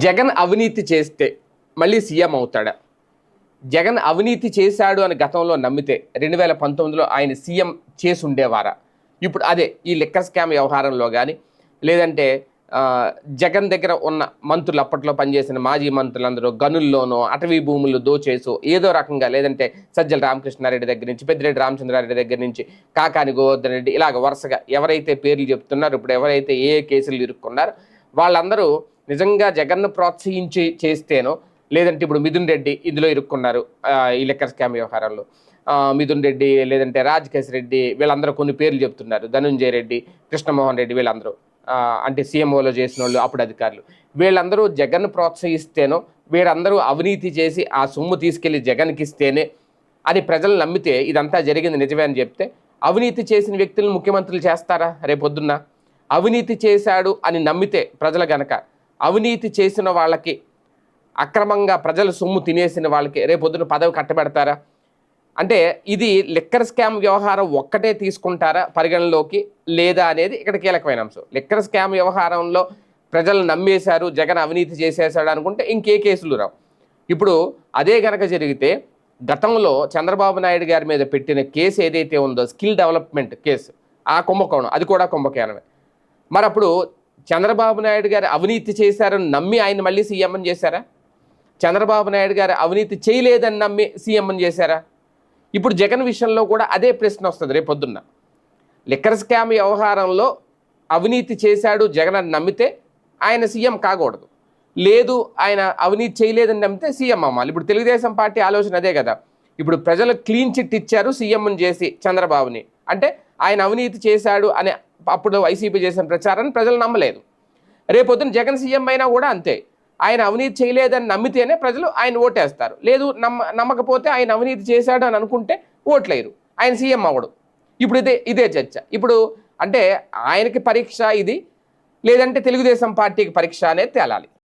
జగన్ అవినీతి చేస్తే మళ్ళీ సీఎం అవుతాడా? జగన్ అవినీతి చేశాడు అని గతంలో నమ్మితే రెండు వేల పంతొమ్మిదిలో ఆయన సీఎం చేసి ఉండేవారా ఇప్పుడు అదే ఈ లిక్కర్ స్కామ్ వ్యవహారంలో కానీ లేదంటే జగన్ దగ్గర ఉన్న మంత్రులు అప్పట్లో పనిచేసిన మాజీ మంత్రులందరూ గనుల్లోనో అటవీ భూములు దోచేసో ఏదో రకంగా లేదంటే సజ్జల రామకృష్ణారెడ్డి దగ్గర నుంచి పెద్దిరెడ్డి రామచంద్రారెడ్డి దగ్గర నుంచి కాకాని గోవర్ధన్ రెడ్డి ఇలాగ వరుసగా ఎవరైతే పేర్లు చెప్తున్నారో ఇప్పుడు ఎవరైతే ఏ కేసులు ఇరుక్కున్నారో వాళ్ళందరూ నిజంగా జగన్ను ప్రోత్సహించి చేస్తేనో లేదంటే ఇప్పుడు మిథున్ రెడ్డి ఇందులో ఇరుక్కున్నారు ఈ లెక్కర్ స్కామ్ వ్యవహారంలో మిథున్ రెడ్డి లేదంటే రాజకేశ్ రెడ్డి వీళ్ళందరూ కొన్ని పేర్లు చెప్తున్నారు. ధనుంజయ రెడ్డి కృష్ణమోహన్ రెడ్డి వీళ్ళందరూ. అంటే సీఎంఓలో చేసిన వాళ్ళు అప్పుడు అధికారులు. వీళ్ళందరూ జగన్ ప్రోత్సహిస్తేనో వీరందరూ అవినీతి చేసి ఆ సొమ్ము తీసుకెళ్ళి జగన్కి ఇస్తేనే అది ప్రజలు నమ్మితే ఇదంతా జరిగింది నిజమే అని చెప్తే అవినీతి చేసిన వ్యక్తులను ముఖ్యమంత్రులు చేస్తారా రేపొద్దున్న? అవినీతి చేశాడు అని నమ్మితే ప్రజలు గనక అవినీతి చేసిన వాళ్ళకి అక్రమంగా ప్రజల సొమ్ము తినేసిన వాళ్ళకి రేపొద్దున పదవి కట్టబెడతారా? అంటే ఇది లిక్కర్ స్కామ్ వ్యవహారం ఒక్కటే తీసుకుంటారా పరిగణలోకి లేదా అనేది ఇక్కడ కీలకమైన అంశం. లిక్కర్ స్కామ్ వ్యవహారంలో ప్రజలు నమ్మేశారు జగన్ అవినీతి చేసేశాడు అనుకుంటే ఇంకే కేసులు రావు. ఇప్పుడు అదే కనుక జరిగితే గతంలో చంద్రబాబు నాయుడు గారి మీద పెట్టిన కేసు ఏదైతే ఉందో స్కిల్ డెవలప్మెంట్ కేసు ఆ కుంభకోణం అది కూడా కుంభకోణమే మరి అప్పుడు చంద్రబాబు నాయుడు గారు అవినీతి చేశారని నమ్మి ఆయన మళ్ళీ సీఎం అని చేశారా? చంద్రబాబు నాయుడు గారు అవినీతి చేయలేదని నమ్మి సీఎం అని చేశారా? ఇప్పుడు జగన్ విషయంలో కూడా అదే ప్రశ్న వస్తుంది రేపు పొద్దున్న. లిక్కర్ స్కామ్ వ్యవహారంలో అవినీతి చేశాడు జగన్ అని నమ్మితే ఆయన సీఎం కాకూడదు. లేదు ఆయన అవినీతి చేయలేదని నమ్మితే సీఎం అమ్మాలి ఇప్పుడు తెలుగుదేశం పార్టీ ఆలోచన అదే కదా. ఇప్పుడు ప్రజలు క్లీన్ చిట్ ఇచ్చారు సీఎంని చేసి చంద్రబాబుని. అంటే ఆయన అవినీతి చేశాడు అనే అప్పుడు వైసీపీ చేసిన ప్రచారాన్ని ప్రజలు నమ్మలేదు. రేపొద్దున జగన్ సీఎం అయినా కూడా అంతే. ఆయన అవినీతి చేయలేదని నమ్మితేనే ప్రజలు ఆయన ఓటేస్తారు. లేదు నమ్మ నమ్మకపోతే ఆయన అవినీతి చేశాడు అని అనుకుంటే ఓట్లేరు ఆయన సీఎం అవ్వడు. ఇప్పుడు ఇదే ఇదే చర్చ. ఇప్పుడు అంటే ఆయనకి పరీక్ష ఇది. లేదంటే తెలుగుదేశం పార్టీకి పరీక్ష అనేది తేలాలి.